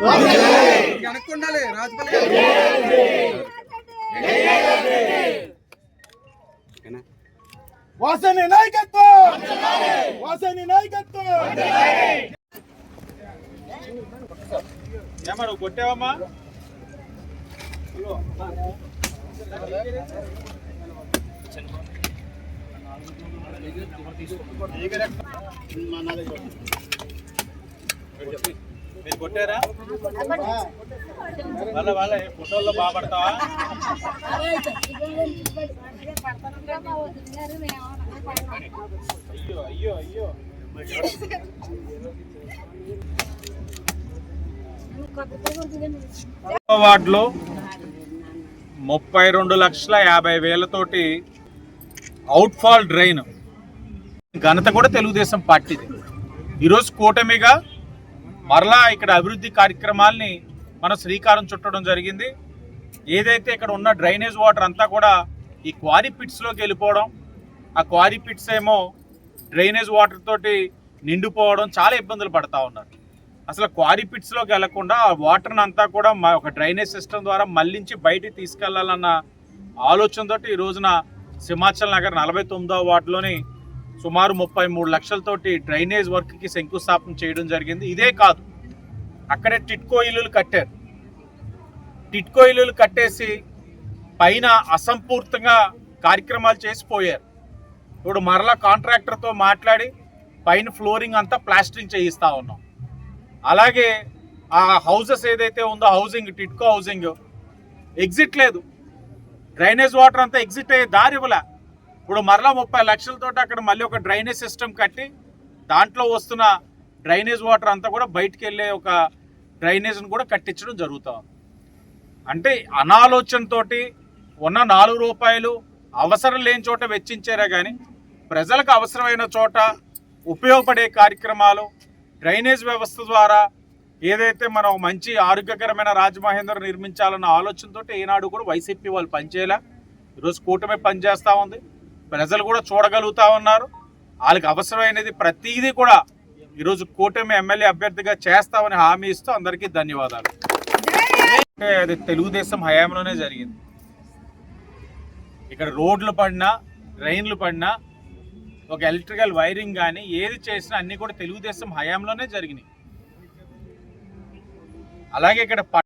వెనక్కుండాలి రాజపల్లి. వాసని నాయకత్వం! వాసని నాయకత్వం! ఏమా నువ్వు కొట్టావమ్మా మీరు కొట్టారా? వాళ్ళ వాళ్ళ ఫోటోల్లో బాగా అయ్యో అయ్యో అయ్యో. వార్డులో ముప్పై రెండు లక్షల యాభై వేలతోటి అవుట్ఫాల్ డ్రైన్. ఘనత కూడా తెలుగుదేశం పార్టీది. ఈరోజు కూటమిగా మరలా ఇక్కడ అభివృద్ధి కార్యక్రమాల్ని మనం శ్రీకారం చుట్టడం జరిగింది. ఏదైతే ఇక్కడ ఉన్న డ్రైనేజ్ వాటర్ అంతా కూడా ఈ క్వారీ పిట్స్లోకి వెళ్ళిపోవడం ఆ క్వారీ పిట్స్ ఏమో డ్రైనేజ్ వాటర్ తోటి నిండిపోవడం చాలా ఇబ్బందులు పడతా ఉన్నారు. అసలు క్వారీ పిట్స్లోకి వెళ్ళకుండా ఆ వాటర్ని అంతా కూడా మా ఒక డ్రైనేజ్ సిస్టమ్ ద్వారా మళ్ళించి బయటికి తీసుకెళ్ళాలన్న ఆలోచనతో ఈ రోజున సింహాచల్ నగర్ నలభై తొమ్మిదవ వార్డులోని సుమారు ముప్పై మూడు లక్షలతోటి డ్రైనేజ్ వర్క్కి శంకుస్థాపన చేయడం జరిగింది. ఇదే కాదు అక్కడే టిట్కో ఇల్లులు కట్టారు. టిట్కో ఇల్లులు కట్టేసి పైన అసంపూర్తంగా కార్యక్రమాలు చేసిపోయారు ఇప్పుడు మరలా కాంట్రాక్టర్తో మాట్లాడి పైన ఫ్లోరింగ్ అంతా ప్లాస్టరింగ్ చేయిస్తూ ఉన్నాం. అలాగే ఆ హౌసెస్ ఏదైతే ఉందో హౌసింగ్ టిట్కో హౌసింగ్ ఎగ్జిట్ లేదు. డ్రైనేజ్ వాటర్ అంతా ఎగ్జిట్ అయ్యే దారి ఇవ్వలే. ఇప్పుడు మరలా ముప్పై లక్షలతో అక్కడ మళ్ళీ ఒక డ్రైనేజ్ సిస్టమ్ కట్టి దాంట్లో వస్తున్న డ్రైనేజ్ వాటర్ అంతా కూడా బయటికి వెళ్ళే ఒక డ్రైనేజ్ను కూడా కట్టించడం జరుగుతూ ఉంది. అంటే అనాలోచనతోటి ఉన్న నాలుగు రూపాయలు అవసరం లేని చోట వెచ్చించారే కానీ ప్రజలకు అవసరమైన చోట ఉపయోగపడే కార్యక్రమాలు డ్రైనేజ్ వ్యవస్థ ద్వారా ఏదైతే మనం మంచి ఆరోగ్యకరమైన రాజమహేంద్ర నిర్మించాలన్న ఆలోచనతో ఈనాడు కూడా వైసీపీ వాళ్ళు పనిచేయలే. ఈరోజు కూటమి పనిచేస్తూ ఉంది. ప్రజలు కూడా చూడగలుగుతా ఉన్నారు. వాళ్ళకి అవసరమైనది ప్రతిదీ కూడా ఈరోజు కూటమి ఎమ్మెల్యే అభ్యర్థిగా చేస్తామని హామీ ఇస్తూ అందరికీ ధన్యవాదాలు. అది తెలుగుదేశం హయాంలోనే జరిగింది. ఇక్కడ రోడ్లు పడినా రైన్లు పడినా ఒక ఎలక్ట్రికల్ వైరింగ్ కానీ ఏది చేసినా అన్నీ కూడా తెలుగుదేశం హయాంలోనే జరిగినాయి. అలాగే ఇక్కడ